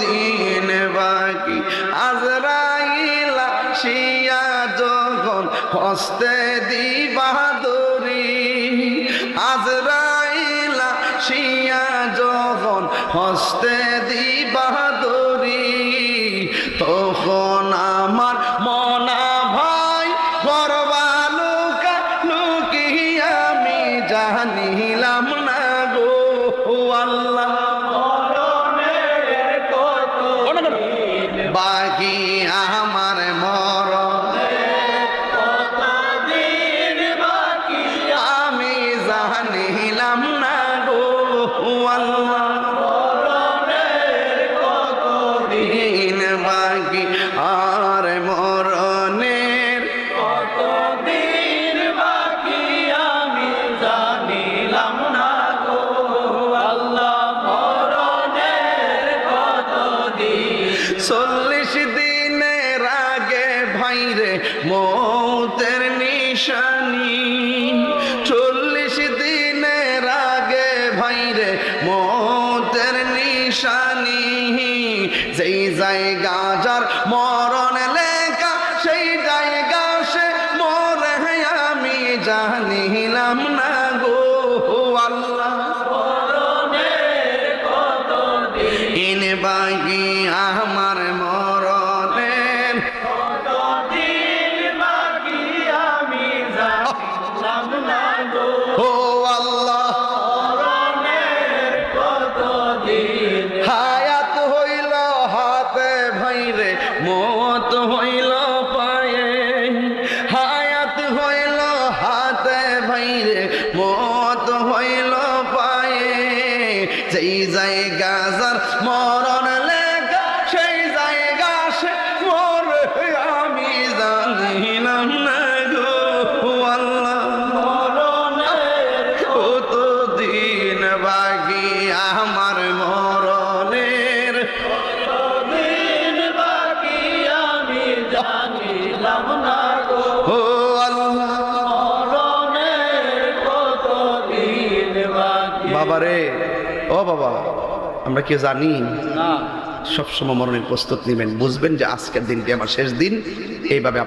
দিন বাকি। আজরাইল আসিয়া যখন হস্তে দিবা দরি আজরাইল আসিয়া যখন হস্তে দিবা দরি তখন মৌতের নিশানি। চল্লিশ দিনের আগে ভাইরে মতের নিশানি। যেই জায়গা যার মরণ লেখা, সেই জায়গা সে মরে আমি জানিলাম না। যেই জায়গা যার মরণ লেখা সেই জায়গা সে মরে আমি জানিলাম না গো আল্লাহ কত দিন বাকি আমার মরণের? ও আল্লাহ। বাবা রে ও বাবা আমরা কি জানি? সবসময় মরণের প্রস্তুত নেবেন। বুঝবেন যে আজকের দিনটি আমার শেষ দিন। এইভাবে